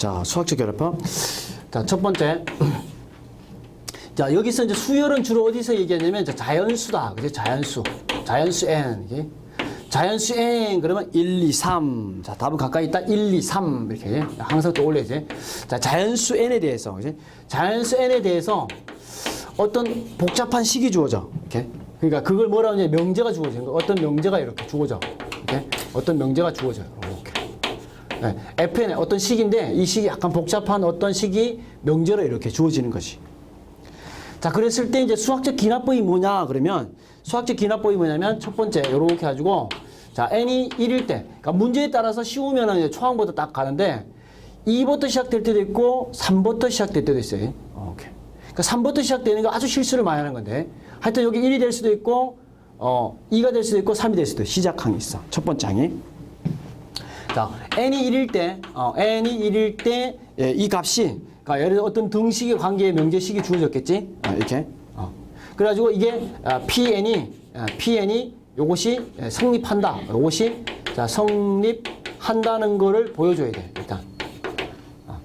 자, 수학적 결합법. 자, 첫 번째. 자, 여기서 이제 수열은 주로 어디서 얘기하냐면 자연수다. 그죠? 자연수. 자연수 n. 이게. 자연수 n 그러면 1, 2, 3. 자, 답은 가까이 있다. 1, 2, 3 이렇게 항상 또 올려야지. 자, 자연수 n에 대해서. 그지? 자연수 n에 대해서 어떤 복잡한 식이 주어져. 이렇게. 그러니까 그걸 뭐라고 하냐 명제가 거. 어떤 명제가 이렇게 주어져. 이렇게. 어떤 명제가 주어져요. 이렇게. 네, FN의 어떤 식인데 이 식이 약간 복잡한 어떤 식이 명제로 이렇게 주어지는 것이. 자, 그랬을 때 이제 수학적 기납법이 뭐냐 그러면 수학적 기납법이 뭐냐면 첫 번째 요렇게 가지고 자, n이 1일 때 그러니까 문제에 따라서 쉬우면은 이제 초항부터 딱 가는데 2부터 시작될 때도 있고 3부터 시작될 때도 있어요. 어, 오케이. 그러니까 3부터 시작되는 거 아주 실수를 많이 하는 건데 하여튼 여기 1이 될 수도 있고 어, 2가 될 수도 있고 3이 될 수도 있고 시작항이 있어. 첫 번째 항이. 자, n이 1일 때, 어, n이 1일 때, 예, 이 값이, 그러니까 예를 들어 어떤 등식의 관계의 명제식이 주어졌겠지? 어, 이렇게. 어. 그래가지고 이게, 아, pn이, 아, pn이 요것이 예, 성립한다. 요것이, 자, 성립한다는 거를 보여줘야 돼, 일단. 어.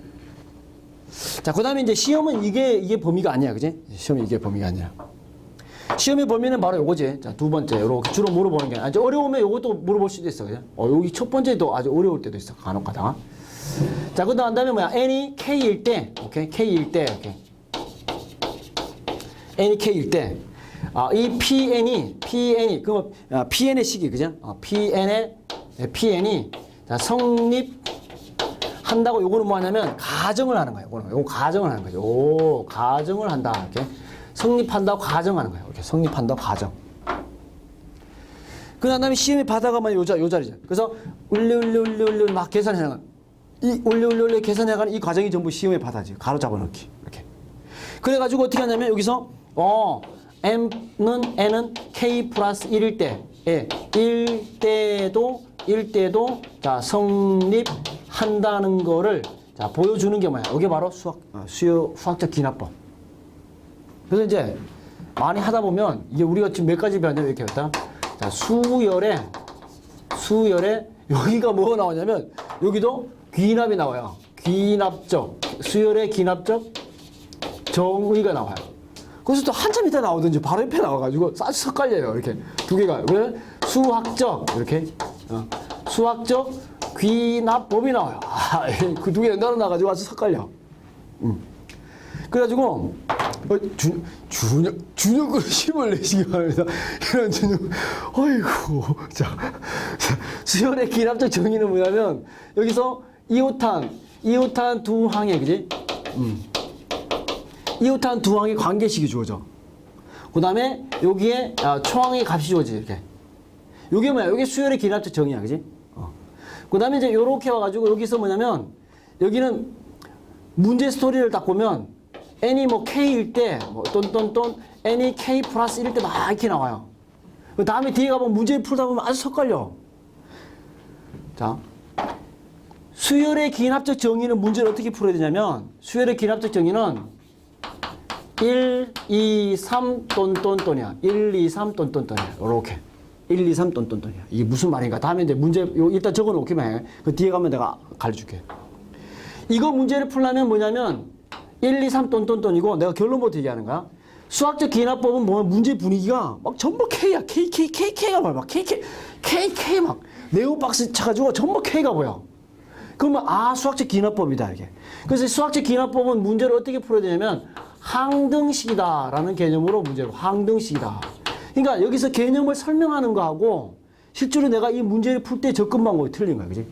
자, 그 다음에 이제 시험은 이게, 이게 범위가 아니야, 그지? 시험이 이게 범위가 아니라. 시험의 범위는 바로 요거지. 자, 두 번째, 요렇게 주로 물어보는 게. 아주 어려우면 요것도 물어볼 수도 있어. 그죠? 어, 여기 첫 번째도 아주 어려울 때도 있어. 간혹 가다가. 자, 그 다음에 뭐야? n이 k일 때, 오케이? k일 때, 오케이? n이 k일 때, 아, 이 pn이, pn이, 그, 아, pn의 식이, 그죠? 어, pn의, 네, pn이, 자, 성립, 한다고 요거는 뭐 하냐면 가정을 하는 거예요. 요거는 요거 가정을 하는 거죠. 오, 가정을 한다. 이렇게 성립한다고 가정하는 거예요. 이렇게 성립한다고 가정. 그 다음에 시험에 받아가면 요, 자, 요 자리죠. 그래서 울려 울려 울려 울려 막 계산해가는 이 울려 울려 울려 계산해가는 이 과정이 전부 시험에 받아지. 가로 잡아넣기 이렇게. 그래가지고 어떻게 하냐면 여기서 어 m는 n은 k 플러스 1일 때, 예, 1 때도 1 때도 자 성립한다는 거를 자 보여주는 게 뭐야? 이게 바로 수학 어, 수요 수학적 기납법. 그래서 이제 많이 하다 보면 이게 우리가 지금 몇 가지 배웠냐면 이렇게 했다. 자 수열에 수열에 여기가 뭐가 나오냐면 여기도 귀납이 나와요. 귀납적 수열의 귀납적 정의가 나와요. 그래서 또 한참 있다 나오든지 바로 옆에 나와가지고 아주 섞갈려요 이렇게 두 개가 왜 수학적 이렇게 어, 수학적 귀납법이 나와요. 아, 그두 개 연달아 나가지고 아주 섞갈려. 음. 그래가지고 어, 주, 준혁 준혁으로 힘을 내시기 바랍니다. 이런 준혁, 어이구, 자, 자 수열의 기납적 정의는 뭐냐면 여기서 이오탄, 이오탄 두 항에 그지? 음. 이오탄 두 항의 관계식이 주어져. 그 다음에 여기에 아, 초항의 값이 주어지 이렇게. 요게 뭐야? 요게 수열의 기납적 정의야, 그지? 어. 그 다음에 이제 요렇게 와가지고 여기서 뭐냐면 여기는 문제 스토리를 딱 보면 n이 뭐 k일 때, 뭐 똔똔똔 n이 k 플러스 1일 때 막 이렇게 나와요. 그 다음에 뒤에 가보면 문제 풀다 보면 아주 섞갈려. 자, 수열의 기납적 정의는 문제를 어떻게 풀어야 되냐면 수열의 기납적 정의는 1, 2, 3 똔똔똔이야. 1, 2, 3 똔똔똔이야. 요렇게. 1, 2, 3 똔똔똔이야. 이게 무슨 말인가? 다음에 이제 문제 요 일단 적어 놓기만 해. 그 뒤에 가면 내가 가르쳐 줄게. 이거 문제를 풀려면 뭐냐면 1, 2, 3 똔똔똔이고 내가 결론부터 얘기하는 거야. 수학적 기납법은 뭐 문제 분위기가 막 전부 K야. K, K, K, K가 뭐야. 막 K, K, K, K 막 네오박스 차가지고 전부 K가 보여. 그러면 아 수학적 기납법이다 이게. 그래서 수학적 기납법은 문제를 어떻게 풀어야 되냐면 항등식이다라는 개념으로 문제를 항등식이다. 그러니까 여기서 개념을 설명하는 거하고 실제로 내가 이 문제를 풀 때 접근 방법이 틀린 거야, 그지?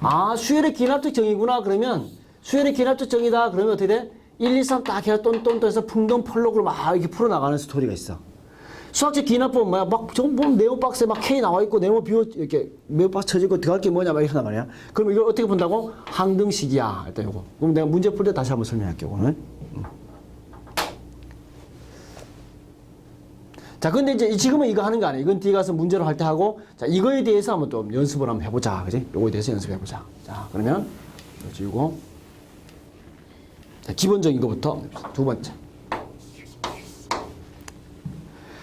아 수열의 기납적 정의구나 그러면 수열의 기납적 정의다 그러면 어떻게 돼? 1, 2, 3 딱 해서 똔똔똔 해서 풍덩 펄럭으로 막 이렇게 풀어나가는 스토리가 있어. 수학적 기납법은 뭐야? 막, 저, 뭐, 네오박스에 막 K 나와 있고, 네모 비워, 이렇게, 네오박스 쳐지고, 들어갈 게 뭐냐, 막 이러단 말이야. 그럼 이걸 어떻게 본다고? 항등식이야. 일단 요거. 그럼 내가 문제 풀 때 다시 한번 설명할게요, 오늘. 음. 자, 근데 이제 지금은 이거 하는 거 아니에요. 이건 뒤에 가서 문제로 할 때 하고, 자, 이거에 대해서 한번 또 연습을 한번 해보자. 그지? 요거에 대해서 연습해보자. 자, 그러면, 이거 지우고, 자, 기본적인 것부터 두 번째.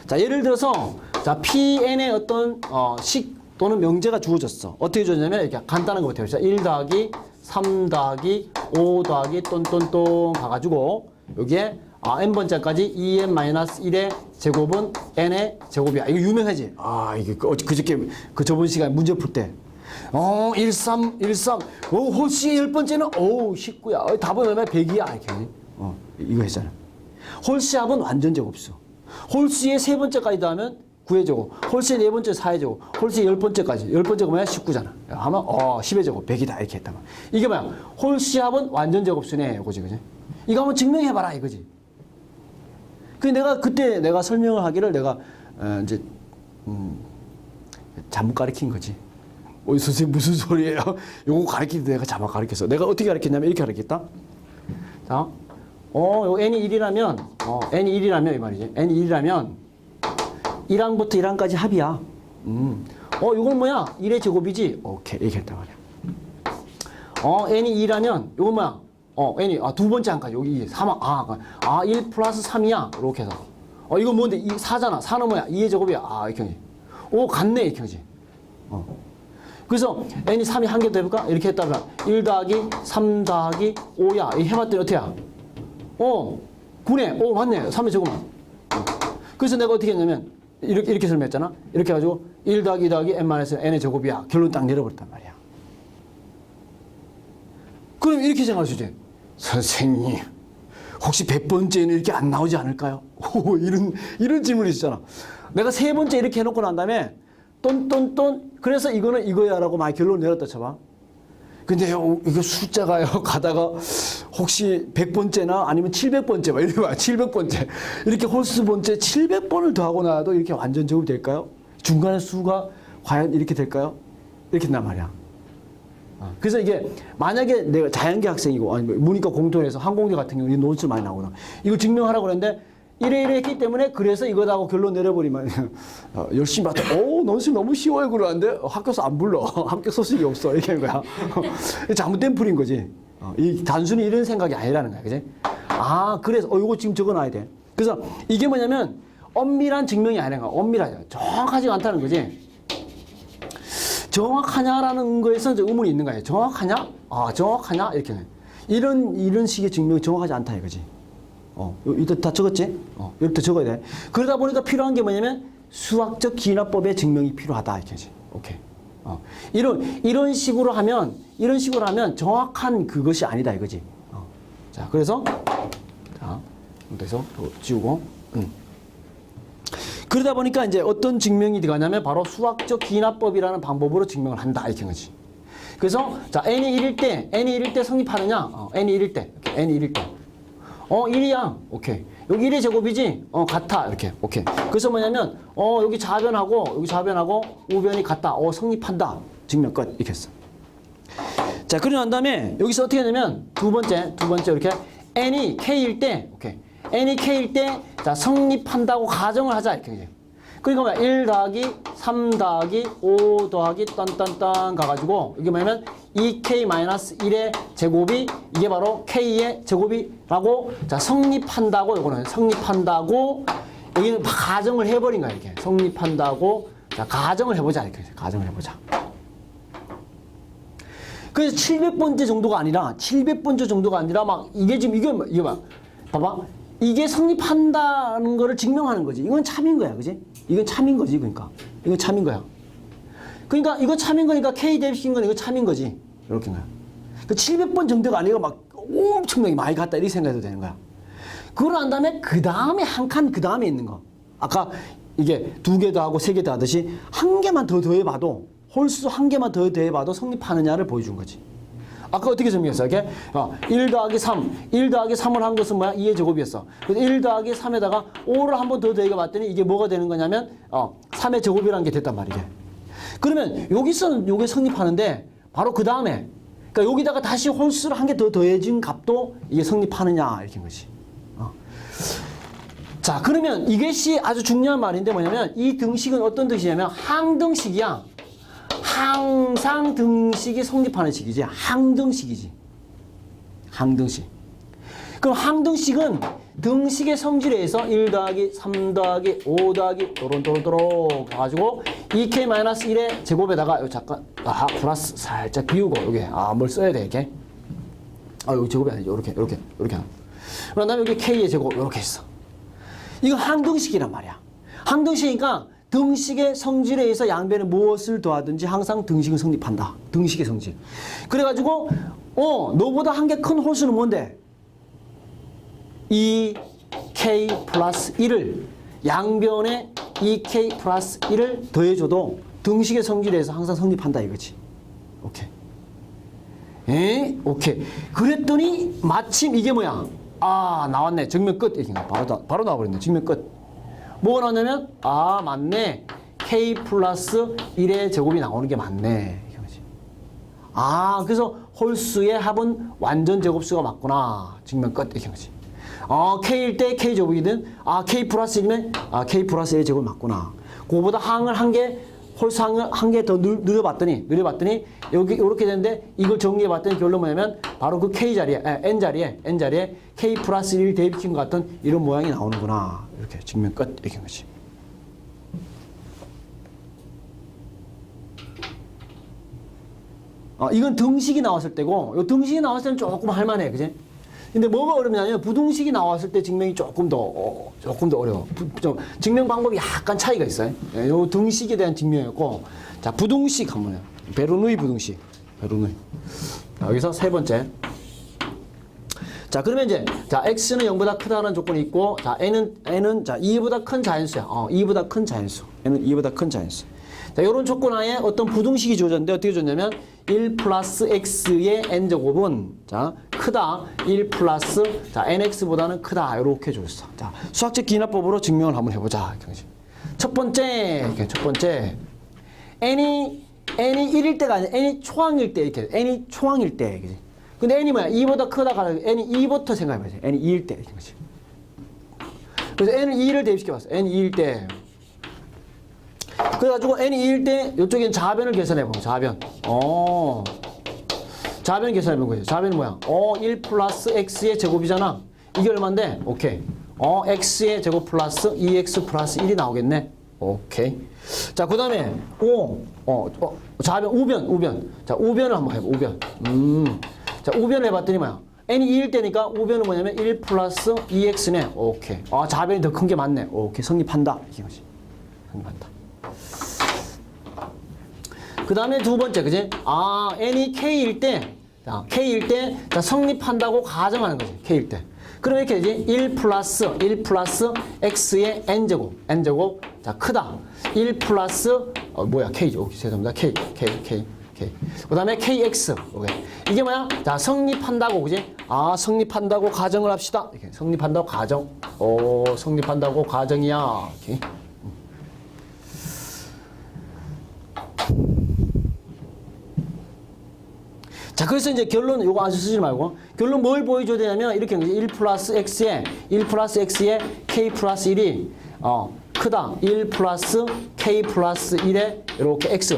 자, 예를 들어서, 자, PN의 어떤, 어, 식 또는 명제가 주어졌어. 어떻게 주어졌냐면, 이렇게 간단한 거부터 해보자. 1 더하기 3 더하기 5 더하기 똔똔똔 가가지고 여기에 아, n번째까지 2n-1의 제곱은 n의 제곱이야. 이거 유명하지? 아, 이게 그, 어저- 그저께 그 저번 시간에 문제 풀 때. 어, 1, 3, 1, 3. 어, 홀수의 열 번째는, 오, 19야. 어, 답은 얼마야? 100이야. 이렇게. 어, 이거 했잖아. 홀수합은 완전 제곱수. 홀수의 세 번째까지 더하면 9의 제곱. 홀수의 네 번째 4의 제곱. 홀수의 열 번째까지. 열 번째가 뭐야? 19잖아. 하면, 어, 10의 제곱. 100이다. 이렇게 말이야. 이게 뭐야? 홀수합은 완전 제곱수네. 이거지, 그지? 이거 한번 증명해봐라. 이거지. 그 내가 그때 내가 설명을 하기를 내가 어, 이제 음, 잘못 가르친 거지. 어, 선생님 무슨 소리예요? 요거 가르치는데 내가 잘못 가르쳤어. 내가 어떻게 가르쳤냐면 이렇게 가르쳤다. 자, 어, 요 n이 1이라면, 어, n이 1이라면 이 말이지. n이 1이라면 1항부터 1항까지 합이야. 음. 어, 이건 뭐야? 1의 제곱이지? 오케이, 이렇게 했단 말이야. 어, n이 2라면, 요건 뭐야? 어, n이, 아, 두 번째 한까지, 여기 3, 아, 아, 1 플러스 3이야. 이렇게 해서. 어, 이거 뭔데? 이 4잖아. 4는 뭐야? 2의 제곱이야. 아, 이렇게. 오, 같네. 이렇게. 어. 그래서 n이 3이 한 개 더 해볼까? 이렇게 했다면 1 더하기 3 더하기 5야. 이 해봤더니 어때야? 어, 9네. 오, 맞네. 3의 제곱만. 어. 그래서 내가 어떻게 했냐면 이렇게, 이렇게 설명했잖아. 이렇게 해가지고 1 더하기 2 더하기 n-n의 제곱이야. 결론 딱 내려버렸단 말이야. 그럼 이렇게 생각할 수 있지. 선생님, 혹시 100번째는 이렇게 안 나오지 않을까요? 오, 이런, 이런 질문이 있잖아. 내가 세 번째 이렇게 해놓고 난 다음에 똔똔똔 그래서 이거는 이거야라고 많이 결론 내렸다 쳐봐. 근데 요, 이거 숫자가요 가다가 혹시 100번째나 아니면 700번째 막 이렇게 봐 700번째 이렇게 홀수 번째 700번을 더하고 나도 이렇게 완전 제곱이 될까요? 중간에 수가 과연 이렇게 될까요? 이렇게 된단 말이야. 어, 그래서 이게 만약에 내가 자연계 학생이고 아니 뭐 문이과 공통에서 항공대 같은 경우 이 논술 많이 나오거든. 이거 증명하라고 그랬는데 이래 이래 했기 때문에 그래서 이거다 하고 결론 내려버리면 어, 열심히 봤다. 오 논술 너무 쉬워요 그러는데 학교에서 안 불러. 합격 소식이 없어 하는 거야. 잘못된 풀인 거지. 어, 이 단순히 이런 생각이 아니라는 거야, 그지? 아 그래서 어 이거 지금 적어놔야 돼. 그래서 이게 뭐냐면 엄밀한 증명이 아니라 엄밀하죠. 정확하지 않다는 거지. 정확하냐라는 거에서 이제 의문이 있는 거예요. 정확하냐? 아, 정확하냐? 이렇게. 이런, 이런 식의 증명이 정확하지 않다 이거지. 어, 이거 다 적었지? 어, 이렇게 적어야 돼. 그러다 보니까 필요한 게 뭐냐면 수학적 기납법의 증명이 필요하다 이렇게지. 오케이. 어, 이런, 이런 식으로 하면, 이런 식으로 하면 정확한 그것이 아니다 이거지. 어. 자, 그래서, 자, 그래서 또 지우고, 음. 그러다 보니까 이제 어떤 증명이 들어가냐면 바로 수학적 기납법이라는 방법으로 증명을 한다 이렇게 한 거지. 그래서 자 n이 1일 때 n이 1일 때 성립하느냐? 어, n이 1일 때 이렇게 n이 1일 때. 어 1이야. 오케이. 여기 1의 제곱이지? 어 같아. 이렇게. 오케이. 그래서 뭐냐면 어 여기 좌변하고 여기 좌변하고 우변이 같다. 어 성립한다. 증명 끝. 이렇게 했어. 자, 그러고 난 다음에 여기서 어떻게 하냐면 두 번째, 두 번째 이렇게 n이 k일 때, 오케이. n이 k일 때, 자, 성립한다고 가정을 하자. 이렇게. 이제. 그러니까 뭐야? 1 더하기 3 더하기 5 더하기 딴딴딴 가가지고 이게 뭐냐면 2k-1의 제곱이 이게 바로 k의 제곱이라고 자 성립한다고 요거는 성립한다고 여기는 가정을 해버린 거야 이렇게. 성립한다고. 자 가정을 해보자 이렇게. 가정을 해보자. 그래서 700번째 정도가 아니라 700번째 정도가 아니라 막 이게 지금 이게 뭐- 이게 막 봐봐. 이게 성립한다는 거를 증명하는 거지. 이건 참인 거야 그지? 이건 참인 거지 그러니까. 이건 참인 거야 그러니까 이거 참인 거니까 K 대입시킨 건 이거 참인 거지 이렇게 거야 그 700번 정도가 아니고 막 엄청나게 많이 갔다 이렇게 생각해도 되는 거야 그걸 한 다음에 그 다음에 한 칸 그 다음에 있는 거 아까 이게 두개더 하고 세개더 하듯이 한 개만 더 더해봐도 홀수 한 개만 더 더해봐도 성립하느냐를 보여준 거지. 아까 어떻게 설명했어? 이게 어, 1 더하기 3, 1 더하기 3을 한 것은 뭐야? 2의 제곱이었어. 그래서 1 더하기 3에다가 5를 한 번 더 더해가 봤더니 이게 뭐가 되는 거냐면 어, 3의 제곱이라는 게 됐단 말이게. 그러면 여기서는 요게 성립하는데 바로 그 다음에 그러니까 여기다가 다시 홀수를 한 개 더 더해진 값도 이게 성립하느냐 이렇게 한 거지. 어. 자, 그러면 이것이 아주 중요한 말인데 뭐냐면 이 등식은 어떤 등식이냐면 항등식이야. 항상 등식이 성립하는 식이지. 항등식이지. 항등식. 그럼 항등식은 등식의 성질에 의해서 1 더하기 3 더하기 5 더하기 또론또론또론 가지고 2k-1의 제곱에다가 요 잠깐 아 플러스 살짝 비우고 여기 아뭘 써야 돼 이렇게 아, 여기 제곱이 아니죠. 이렇게, 이렇게, 이렇게. 그런 다음에 여기 K의 제곱, 이렇게 있어. 이거 항등식이란 말이야. 항등식이니까 등식의 성질에 의해서 양변에 무엇을 더하든지 항상 등식은 성립한다. 등식의 성질. 그래가지고, 어, 너보다 한 개 큰 홀수는 뭔데? 2K 플러스 1을 양변에 2K 플러스 1을 더해줘도 등식의 성질에 의해서 항상 성립한다 이거지. 오케이. 에? 오케이. 그랬더니 마침 이게 뭐야? 아 나왔네. 정면 끝. 바로 다, 바로 나와버렸네. 정면 끝. 뭐가 나왔냐면 아 맞네. K 플러스 1의 제곱이 나오는 게 맞네. 아 그래서 홀수의 합은 완전 제곱수가 맞구나. 정면 끝. 이렇게 거지. 어, K일 때 K 제곱이든 아 K 플러스 1이면 아 K 플러스 1의 제곱이 맞구나. 그거보다 항을 한 개, 홀수 한개 더 늘려봤더니 늘려봤더니 여기 이렇게 되는데 이걸 정리해봤더니 결론 뭐냐면 바로 그 K 자리에 아, N 자리에 N 자리에 K 플러스 1을 대입시킨 것 같은 이런 모양이 나오는구나. 이렇게 증명 끝 이렇게 한 거지. 어, 이건 등식이 나왔을 때고, 요 등식이 나왔을 때는 조금 할만해, 그지? 근데 뭐가 어렵냐면 부등식이 나왔을 때 증명이 조금 더 어, 조금 더 어려워. 부, 좀 증명 방법이 약간 차이가 있어요. 예, 요 등식에 대한 증명이었고, 자 부등식 한번 해요. 베르누이 부등식, 베르누이. 자, 여기서 세 번째. 자 그러면 이제 자 x는 0보다 크다는 조건이 있고, 자 n은 n은 자 2보다 큰 자연수야. 어, 2보다 큰 자연수. n은 2보다 큰 자연수. 자, 이런 조건 하에 어떤 부등식이 주어졌는데 어떻게 줬냐면 1 플러스 x의 n제곱은 자 크다 1 플러스 자 nx보다는 크다 이렇게 줬어. 자 수학적 기납법으로 증명을 한번 해보자. 첫 번째 이렇게 첫 번째 n이 n이 1일 때가 아니라 n이 초항일 때 이렇게 n이 초항일 때 그지. 근데 n이 뭐야 2보다 크다가 아니라 n이 2부터 생각해봐야지. n이 2일 때 이렇게 거지. 그래서 n을 2를 대입시켜봤어. n이 2일 때. 그래가지고 n이 2일 때 이쪽엔 좌변을 계산해 보면 좌변. 어. 좌변 계산해보는 거죠. 좌변은 뭐야? 어, 1 플러스 x의 제곱이잖아. 이게 얼마인데? 오케이. 어, x의 제곱 플러스 2x 플러스 1이 나오겠네. 오케이. 자, 그 다음에, 오, 어, 어, 좌변, 우변, 우변. 자, 우변을 한번 해봐, 우변. 음. 자, 우변을 해봤더니 뭐야? n이 2일 때니까 우변은 뭐냐면 1 플러스 2x네. 오케이. 아, 좌변이 더 큰 게 맞네. 오케이. 성립한다. 이게 뭐지? 성립한다. 그 다음에 두 번째, 그지? 아, n이 k일 때, 자, k일 때, 자, 성립한다고 가정하는 거지, k일 때. 그럼 이렇게 되지? 1 플러스, 1 플러스 x의 n제곱, n제곱, 자, 크다. 1 플러스, 어, 뭐야, k죠. 죄송합니다. k, k, k, k. 그 다음에 kx, 오케이. 이게 뭐야? 자, 성립한다고, 그지? 아, 성립한다고 가정을 합시다. 이렇게 성립한다고 가정. 오, 성립한다고 가정이야. 이렇게. 그래서 이제 결론, 요거 아주 쓰지 말고, 결론 뭘 보여줘야 되냐면, 이렇게 1 플러스 x에, 1 플러스 x에 k 플러스 1이, 어, 크다. 1 플러스 k 플러스 1에, 이렇게 x.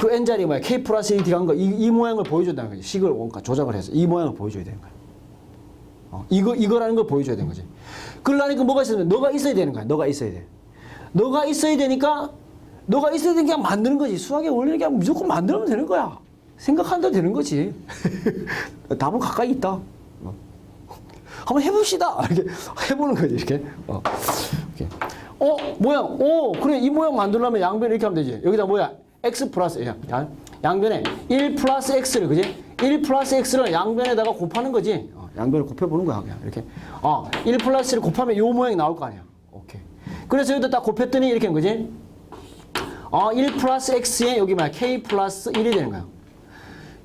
그 n자리 뭐야? k 플러스 1이 들어간 거, 이, 이 모양을 보여준다는 거지. 식을 원가 조작을 해서. 이 모양을 보여줘야 되는 거야. 어, 이거, 이거라는 걸 보여줘야 되는 거지. 그러려니까 뭐가 있으면, 너가 있어야 되는 거야. 너가 있어야 돼. 너가 있어야 되니까, 너가 있어야 게 그냥 만드는 거지. 수학의 원리는 그냥 무조건 만들면 되는 거야. 생각하면 되는 거지. 답은 가까이 있다. 어. 한번 해봅시다. 이렇게 해보는 거지, 이렇게. 어, 이렇게. 어, 모양. 오, 그래. 이 모양 만들려면 양변 이렇게 하면 되지. 여기다 뭐야? x 플러스, 양변에 1 플러스 x를, 그지? 1 플러스 x를 양변에다가 곱하는 거지. 어, 양변을 곱해보는 거야, 그냥. 이렇게. 어, 1 플러스를 곱하면 요 모양이 나올 거 아니야. 오케이. 그래서 여기다 딱 곱했더니 이렇게 한 거지. 어, 1 플러스 x에 여기 뭐야? k 플러스 1이 되는 거야.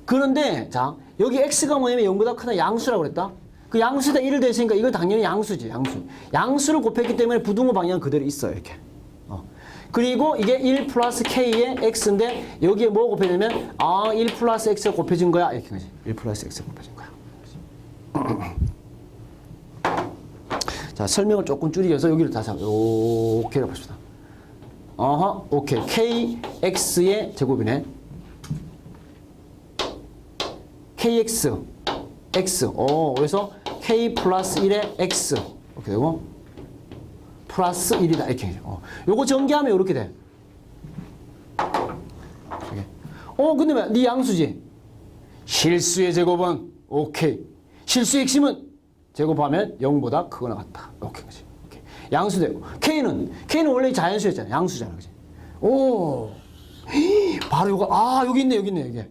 그런데 자 여기 x가 뭐냐면 0보다 크다 양수라고 그랬다. 그 양수에다 1을 대으니까 이건 당연히 양수지 양수. 양수를 곱했기 때문에 부등호 방향은 그대로 있어요 이렇게. 어. 그리고 이게 1 플러스 k의 x인데 여기에 뭐 곱해지면 아1 플러스 x가 곱해진 거야 이렇게 거지. 1 플러스 x가 곱해진 거야. 자 설명을 조금 줄이면서 여기를 다시 한번 이렇게 해봅시다. 어허 오케이 kx의 제곱이네. Kx, x. 어, 그래서 k 플러스 1에 x. 이렇게 되고, 플러스 1이다. 이렇게. 어. 요거 전개하면 이렇게 돼. 이렇게. 어, 근데 왜? 네 양수지? 실수의 제곱은 오케이. 실수의 핵심은 제곱하면 0보다 크거나 같다. 거지. 이렇게. 양수되고 K는 K는 원래 자연수였잖아. 양수잖아. 그지? 오. 바로 요거 아, 여기 있네. 여기 있네. 이게.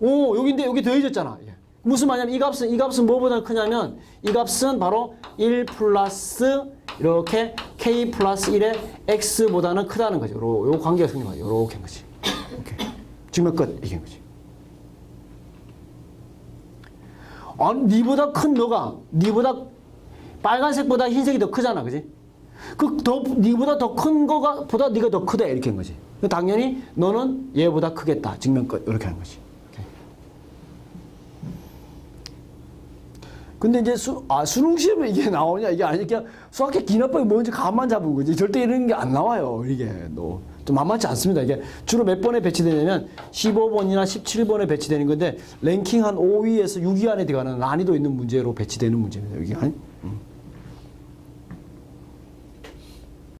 오, 여기인데 여기 더해졌잖아. 이게. 무슨 말이냐면 이 값은 이 값은 뭐보다 크냐면 이 값은 바로 1 플러스 이렇게 K 플러스 1의 X보다는 크다는 거죠. 요, 요 관계가 생긴 거죠. 요렇게 한 거지. 이렇게. 증명 끝. 이게 거지. 아니, 니보다 큰 너가 니보다 빨간색보다 흰색이 더 크잖아, 그지? 그 더 니보다 더 큰 거가 보다 네가 더 크다 이렇게 한 거지. 당연히 너는 얘보다 크겠다. 증명 끝 이렇게 하는 거지. 이렇게. 근데 이제 수, 아, 수능 시험에 이게 나오냐 이게 아니 그냥 수학회 기납법이 뭔지 감만 잡은 거지. 절대 이런 게 안 나와요 이게 너좀 만만치 않습니다. 이게 주로 몇 번에 배치되냐면 15번이나 17번에 배치되는 건데 랭킹 한 5위에서 6위 안에 들어가는 난이도 있는 문제로 배치되는 문제입니다. 여기 음.